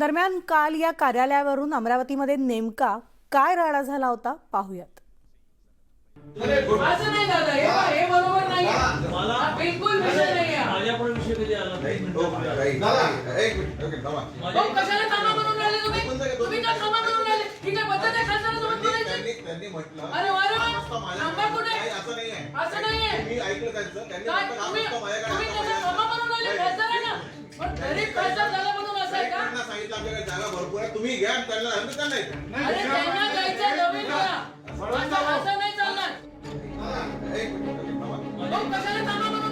दरम्यान काल या कार्यालयावरून अमरावतीमध्ये नेमका काय राडा झाला होता पाहूयात. असं नाही दादा हे पहा, हे बरोबर नाही आहे. का तुम्ही घ्या आणि त्यांना आम्ही त्यांना येतो. अरे त्यांना जायचं नवीन करा असं असं नाही चालणार. कशाला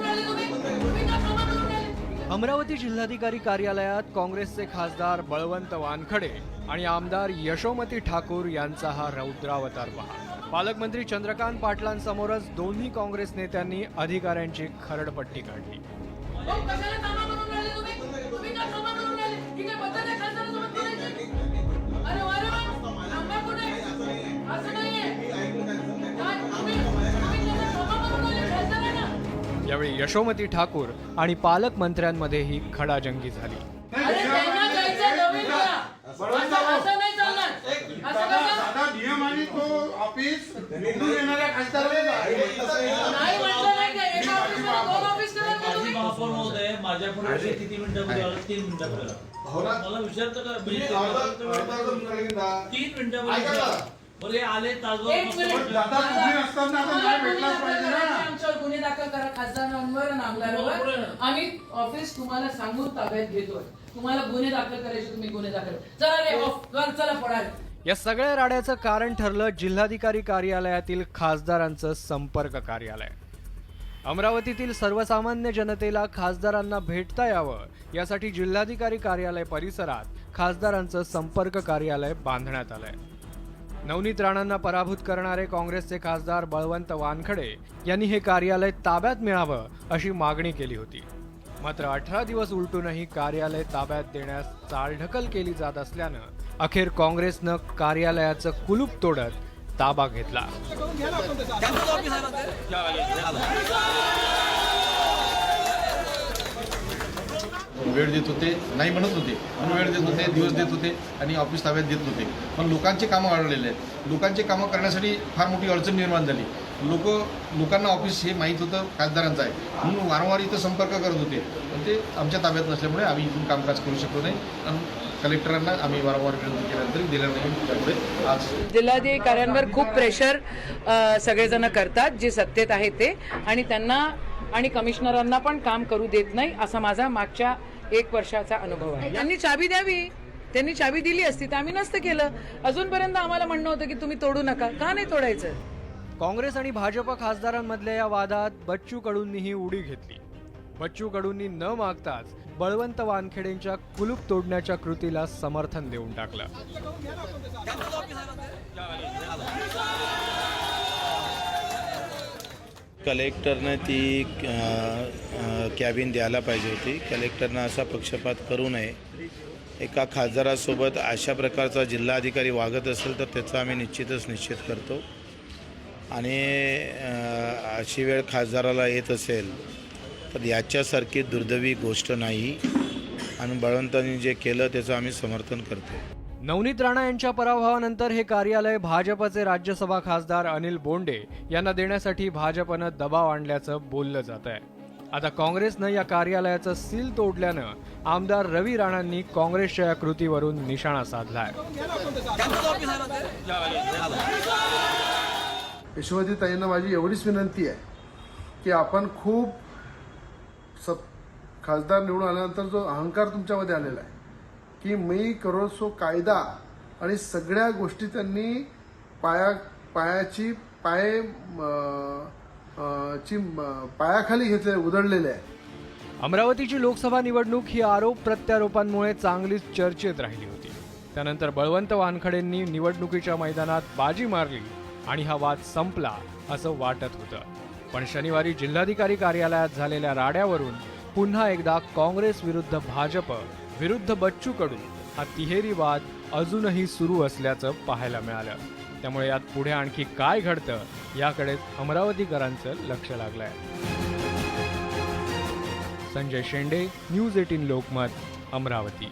राहिले तुम्ही? तुम्ही का राहिले? अमरावती जिल्हाधिकारी कार्यालयात काँग्रेसचे खासदार बळवंत वानखडे आणि आमदार यशोमती ठाकूर यांचा हा रौद्रावतार पहा. पालकमंत्री चंद्रकांत पाटलांसमोरच दोन्ही काँग्रेस नेत्यांनी अधिकाऱ्यांची खरडपट्टी काढली. कशाला ऑफिस करत का? माजी तुम्ही. महापौर महोदय माझ्या पण विषय किती मिनिटामध्ये आला तीन मिनिटामध्ये हो ना? आला मला विचारतं का? म्हणजे. तीन मिनिटामध्ये. बरं हे आले तासभर एक मिनिट. दादा तुम्ही असताना आता आम्हाला नाही गुन्हे भेटलाच दाखल पाहिजे करायचे, ना आमच्यावर गुन्हे दाखल करा खासदारांवर आणि आमदारांवर बरोबर. आम्ही ऑफिस तुम्हाला सांगून ताब्यात घेतोय. तुम्हाला गुन्हे दाखल करायचे तुम्ही गुन्हे दाखल चला रे ऑफ चल, या सगळ्या राड्याचं कारण ठरलं जिल्हाधिकारी कार्यालयातील खासदारांचं संपर्क कार्यालय. अमरावतीतील सर्वसामान्य जनतेला खासदारांना भेटता यावं यासाठी जिल्हाधिकारी कार्यालय परिसरात खासदारांचं संपर्क कार्यालय बांधण्यात आलंय. नवनीत राणांना पराभूत करणारे काँग्रेसचे खासदार बळवंत वानखडे यांनी हे कार्यालय ताब्यात मिळावं अशी मागणी केली होती. मात्र अठरा दिवस उलटूनही कार्यालय ताब्यात देण्यास चालढकल केली जात असल्यानं अखेर काँग्रेसनं कार्यालयाचं कुलूप तोडत ताबा घेतला. वेळ देत होते नाही म्हणत होते पण वेळ देत होते दिवस देत होते आणि ऑफिस ताब्यात देत होते. पण लोकांचे कामं वाढलेले आहेत. लोकांचे कामं करण्यासाठी फार मोठी अडचण निर्माण झाली. लोक लोकांना ऑफिस हे माहीत होतं खासदारांचं आहे. म्हणून वारंवार इथं संपर्क करत होते. पण ते आमच्या ताब्यात नसल्यामुळे आम्ही इथून कामकाज करू शकलो नाही. आणि कलेक्टरांना आम्ही वारंवार विनंती केल्यानंतर दिलं नाही. त्यामुळे आज जिल्हाधिकाऱ्यांवर खूप प्रेशर सगळेजण करतात जे सत्तेत आहे ते. आणि त्यांना आणि कमिशनरांना पण काम करू देत नाही असा माझा मागच्या एक वर्षाचा अनुभव आहे. त्यांनी चाबी द्यावी. त्यांनी चाबी दिली असती तर आम्ही नसतं केलं. अजूनपर्यंत आम्हाला म्हणणं होतं की तुम्ही तोडू नका. का नाही तोडायचं? काँग्रेस आणि भाजप खासदारांमधल्या या वादात बच्चू कडूंनीही उडी घेतली. बच्चू कडूंनी न मागताच बळवंत वानखेडेंच्या कुलूप तोडण्याच्या कृतीला समर्थन देऊन टाकलं. कलेक्टरनं ती कॅबिन द्यायला पाहिजे होती. कलेक्टरनं असा पक्षपात करू नये. एका खासदारासोबत अशा प्रकारचा जिल्हाधिकारी वागत असेल तर त्याचा आम्ही निश्चितच निश्चित करतो. आणि अशी वेळ खासदाराला येत असेल तर याच्यासारखी दुर्दैवी गोष्ट नाही. आणि बळवंतांनी जे केलं त्याचं आम्ही समर्थन करतो. नवनीत राणा यांच्या पराभवानंतर हे कार्यालय भाजपचे राज्यसभा खासदार अनिल बोंडे यांना देण्यासाठी भाजपनं दबाव आणल्याचं बोललं जात आहे. आता काँग्रेसनं या कार्यालयाचं सील तोडल्यानं आमदार रवी राणांनी काँग्रेसच्या या कृतीवरून निशाणा साधलाय. यशोमती ताईंना माझी एवढीच विनंती आहे की आपण खूप खासदार निवडून आल्यानंतर जो अहंकार तुमच्यामध्ये आलेला आहे की मी करोसो कायदा. आणि सगळ्या गोष्टी त्यांनी पाया पायाची पाय ची पायाखाली घेतले उधळलेले. आहे अमरावतीची लोकसभा निवडणूक ही आरोप प्रत्यारोपांमुळे चांगलीच चर्चेत राहिली होती. त्यानंतर बळवंत वानखडेंनी निवडणुकीच्या मैदानात बाजी मारली आणि हा वाद संपला असं वाटत होतं. पण शनिवारी जिल्हाधिकारी कार्यालयात झालेल्या राड्यावरून पुन्हा एकदा काँग्रेस विरुद्ध भाजप विरुद्ध बच्चूकडून हा तिहेरी वाद अजूनही सुरू असल्याचं पाहायला मिळालं. त्यामुळे यात पुढे आणखी काय घडतं याकडे अमरावतीकरांचं लक्ष लागलंय. Sanjay Shende news eighteen Lokmat Amravati.